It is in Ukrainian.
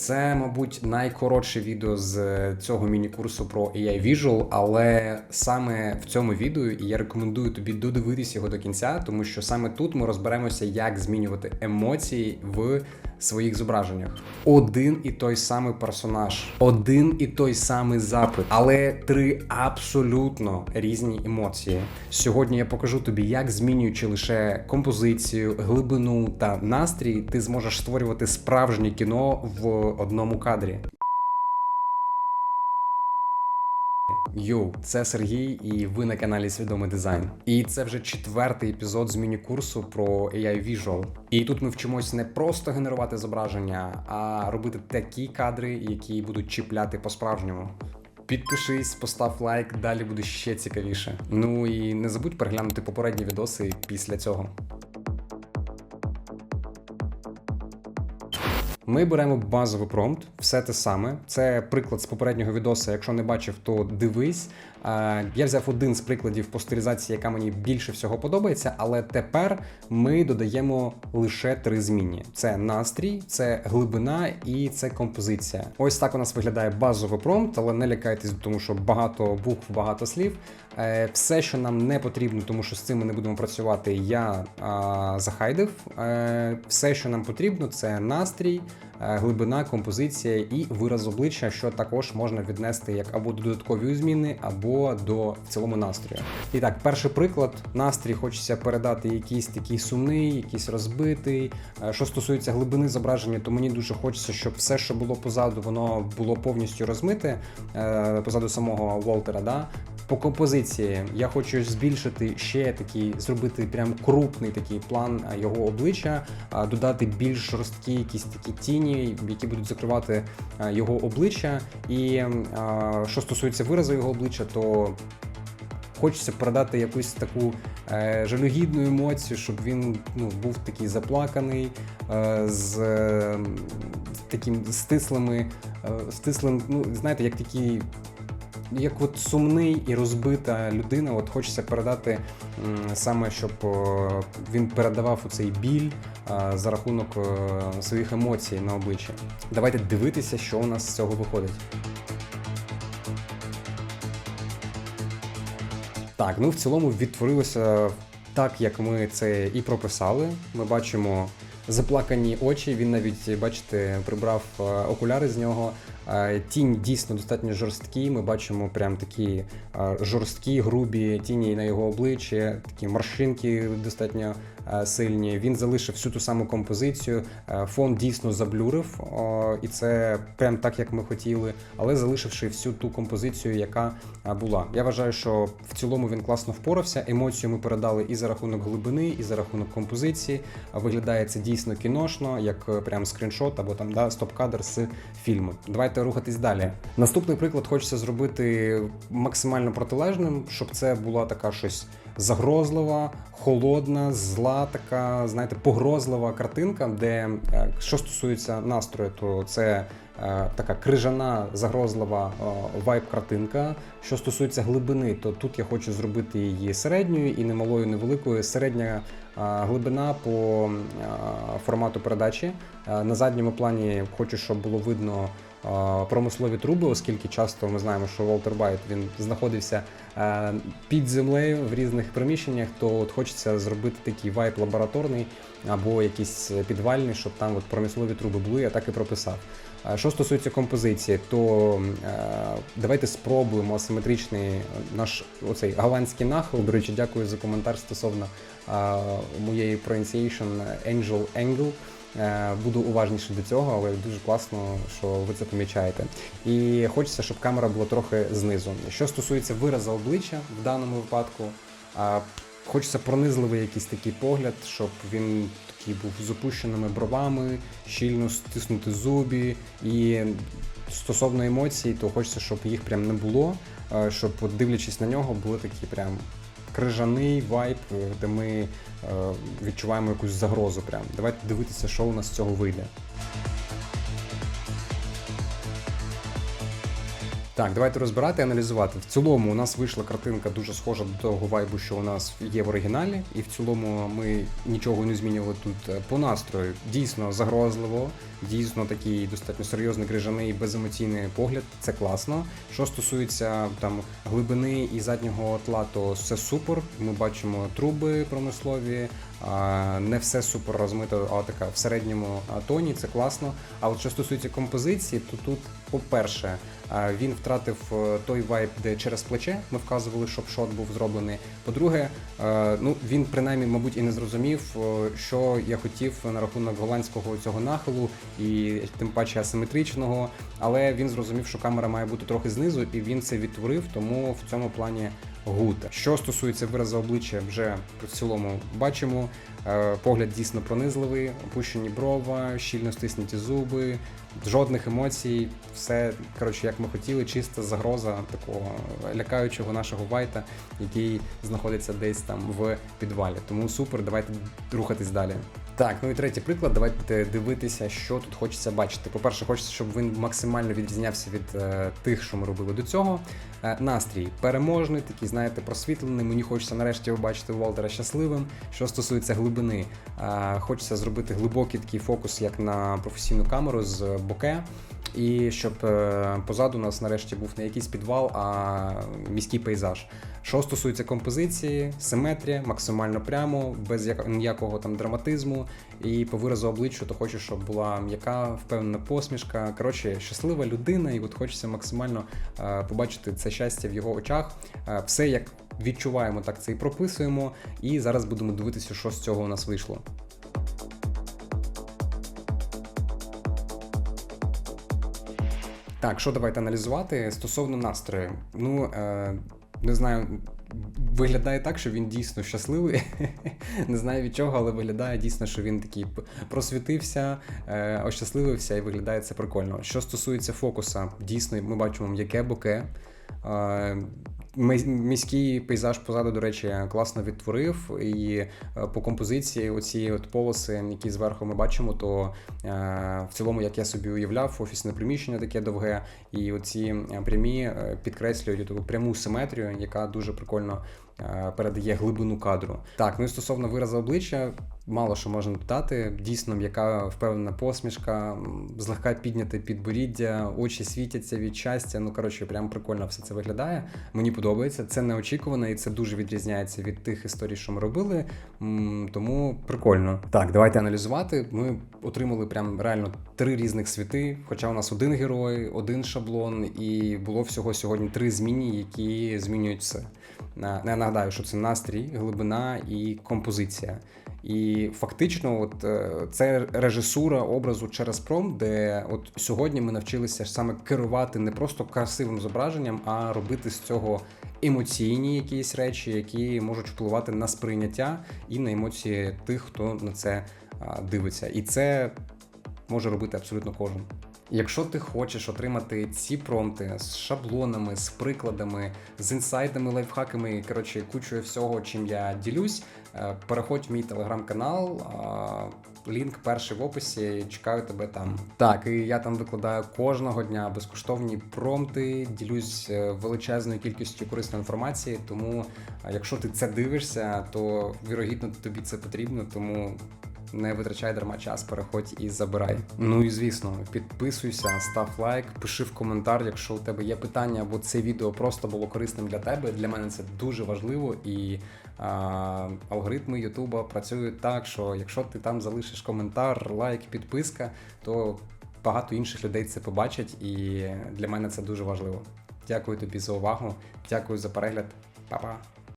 Це, мабуть, найкоротше відео з цього міні-курсу про AI Visual, але саме в цьому відео і я рекомендую тобі додивитись його до кінця, тому що саме тут ми розберемося, як змінювати емоції в своїх зображеннях. Один і той самий персонаж, один і той самий запит, але три абсолютно різні емоції. Сьогодні я покажу тобі, як змінюючи лише композицію, глибину та настрій, ти зможеш створювати справжнє кіно в одному кадрі. Йоу, це Сергій, і ви на каналі Свідомий Дизайн. І це вже четвертий епізод з міні-курсу про AI Visual. І тут ми вчимось не просто генерувати зображення, а робити такі кадри, які будуть чіпляти по-справжньому. Підпишись, постав лайк, далі буде ще цікавіше. Ну і не забудь переглянути попередні відоси після цього. Ми беремо базовий промпт, все те саме. Це приклад з попереднього відоса. Якщо не бачив, то дивись. Е, Я взяв один з прикладів по стилізації, яка мені більше всього подобається, але тепер ми додаємо лише три змінні: це настрій, це глибина і це композиція. Ось так у нас виглядає базовий промпт, але не лякайтесь, тому що багато букв, багато слів. Е, Все, що нам не потрібно, тому що з цим ми не будемо працювати, я а, захайдив. Е, Все, що нам потрібно, це настрій. Е, Глибина, композиція і вираз обличчя, що також можна віднести як або до додаткової зміни, або до в цілому настрою. І так, перший приклад: настрій хочеться передати якийсь такий сумний, якийсь розбитий. Е, Що стосується глибини зображення, то мені дуже хочеться, щоб все, що було позаду, воно було повністю розмите е, позаду самого Волтера. Да? По композиції я хочу збільшити ще такий, зробити прям крупний такий план його обличчя, додати більш жорсткі якісь такі тіні, які будуть закривати його обличчя. І що стосується виразу його обличчя, то хочеться передати якусь таку е, жалюгідну емоцію, щоб він ну, був такий заплаканий, е, з, е, таким стислими, е, стислим, ну знаєте, як такий як от сумний і розбита людина, от хочеться передати саме, щоб він передавав у цей біль за рахунок своїх емоцій на обличчі. Давайте дивитися, що у нас з цього виходить. Так, ну в цілому відтворилося так, як ми це і прописали. Ми бачимо заплакані очі. Він навіть, бачите, прибрав е, окуляри з нього. Тінь дійсно достатньо жорсткі. Ми бачимо прям такі жорсткі, грубі тіні на його обличчі, такі морщинки достатньо сильні. Він залишив всю ту саму композицію. Е, Фон дійсно заблюрив, і це прям так, як ми хотіли, але залишивши всю ту композицію, яка е, була. Я вважаю, що в цілому він класно впорався. Емоцію ми передали і за рахунок глибини, і за рахунок композиції. Виглядає це дійсно кіношно, як е, прям скріншот або там да, стоп-кадр з фільму. Давайте рухатись далі. Наступний приклад хочеться зробити максимально протилежним, щоб це була така щось загрозлива, холодна, зла, така, знаєте, погрозлива картинка, де е, що стосується настрою, то це е, така крижана, загрозлива вайб-картинка. Що стосується глибини, то тут я хочу зробити її середньою і не малою, не великою. Середня е, глибина по е, формату передачі. Е, На задньому плані хочу, щоб було видно е, промислові труби, оскільки часто ми знаємо, що Волтер Байт він знаходився е, під землею в різних приміщеннях, то от хочеться зробити такий вайп лабораторний або якийсь підвальний, щоб там от промислові труби були, я так і прописав. Е, Що стосується композиції, то е, давайте спробуємо асиметричний наш оцей голландський нахил. До речі, дякую за коментар стосовно моєї pronunciation Angel Angle. Е, Буду уважніше до цього, але дуже класно, що ви це помічаєте. І хочеться, щоб камера була трохи знизу. Що стосується виразу обличчя в даному випадку, хочеться пронизливий якийсь такий погляд, щоб він такий був з опущеними бровами, щільно стиснути зубі. І стосовно емоцій, то хочеться, щоб їх прям не було, е, щоб дивлячись на нього, були такі прям крижаний вайб, е, де ми е, відчуваємо якусь загрозу. Прям. Давайте дивитися, що у нас з цього вийде. Так, давайте розбирати і аналізувати. В цілому у нас вийшла картинка дуже схожа до того вайбу, що у нас є в оригіналі, і в цілому ми нічого не змінювали тут е, по настрою. Дійсно загрозливо, дійсно такий достатньо серйозний крижаний беземоційний погляд. Це класно. Що стосується там глибини і заднього тла, то все супер. Ми бачимо труби промислові. Не все супер розмито, а така в середньому тоні, це класно. А от що стосується композиції, то тут, по-перше, він втратив е, той вайб, де через плече ми вказували, щоб шот був зроблений. По-друге, е, ну він принаймні, мабуть, і не зрозумів, е, що я хотів на рахунок голландського цього нахилу і тим паче асиметричного. Але він зрозумів, що камера має бути трохи знизу, і він це відтворив, тому в цьому плані гуд. Що стосується виразу обличчя, вже в цілому бачимо. Е, Погляд дійсно пронизливий, опущені брова, щільно стиснуті зуби, жодних емоцій, все коротше, як ми хотіли, чиста загроза такого лякаючого нашого вайта, який знаходиться десь там в підвалі. Тому супер, давайте рухатись далі. Так, ну і третій приклад. Давайте дивитися, що тут хочеться бачити. По-перше, хочеться, щоб він максимально відрізнявся від е, тих, що ми робили до цього. Е, настрій переможний, такий, знаєте, просвітлений. Мені хочеться нарешті побачити Волтера щасливим. Що стосується глибини, е, хочеться зробити глибокий такий фокус, як на професійну камеру з боке. І щоб е, позаду нас нарешті був не якийсь підвал, а міський пейзаж. Що стосується композиції, симетрія, максимально прямо, без ніякого там драматизму. І по виразу обличчя, то хочу, щоб була м'яка, впевнена посмішка. Коротше, щаслива людина, і от хочеться максимально е, побачити це щастя в його очах. Е, все як відчуваємо, так це і прописуємо. І зараз будемо дивитися, що з цього у нас вийшло. Так, що давайте аналізувати стосовно настрою. Ну, е, не знаю, виглядає так, що він дійсно щасливий. не знаю від чого, але виглядає дійсно, що він такий просвітився, е, ощасливився і виглядає це прикольно. Що стосується фокуса, дійсно ми бачимо м'яке боке. Е, Міський пейзаж позаду, до речі, класно відтворив, і е, по композиції оці от полоси, які зверху ми бачимо, то е, в цілому, як я собі уявляв, офісне приміщення таке довге, і оці е, прямі підкреслюють таку пряму симетрію, яка дуже прикольно передає глибину кадру. Так, ну і стосовно виразу обличчя, мало що можна додати. Дійсно, м'яка впевнена посмішка, злегка підняте підборіддя, очі світяться від щастя. Ну коротше, прям прикольно все це виглядає. Мені подобається. Це неочікувано і це дуже відрізняється від тих історій, що ми робили. Тому прикольно. Так, давайте аналізувати. Ми отримали прям реально три різних світи. Хоча у нас один герой, один шаблон, і було всього сьогодні три зміни, які змінюють все. На- нагадаю, що це настрій, глибина і композиція. І фактично, от е, це режисура образу через пром, де от сьогодні ми навчилися саме керувати не просто красивим зображенням, а робити з цього емоційні якісь речі, які можуть впливати на сприйняття і на емоції тих, хто на це дивиться. І це може робити абсолютно кожен. Якщо ти хочеш отримати ці промпти з шаблонами, з прикладами, з інсайдами, лайфхаками, коротше, кучою всього, чим я ділюсь, е, переходь в мій телеграм-канал. Лінк перший в описі. Чекаю тебе там. Так, і я там викладаю кожного дня безкоштовні промпти, ділюсь е, величезною кількістю корисної інформації. Тому, якщо ти це дивишся, то вірогідно тобі це потрібно. Тому не витрачай дарма час, переходь і забирай. Ну і звісно, підписуйся, став лайк, пиши в коментар, якщо у тебе є питання, або це відео просто було корисним для тебе. Для мене це дуже важливо, і а, алгоритми Ютуба працюють так, що якщо ти там залишиш коментар, лайк, підписка, то багато інших людей це побачать, і для мене це дуже важливо. Дякую тобі за увагу, дякую за перегляд, Па-па!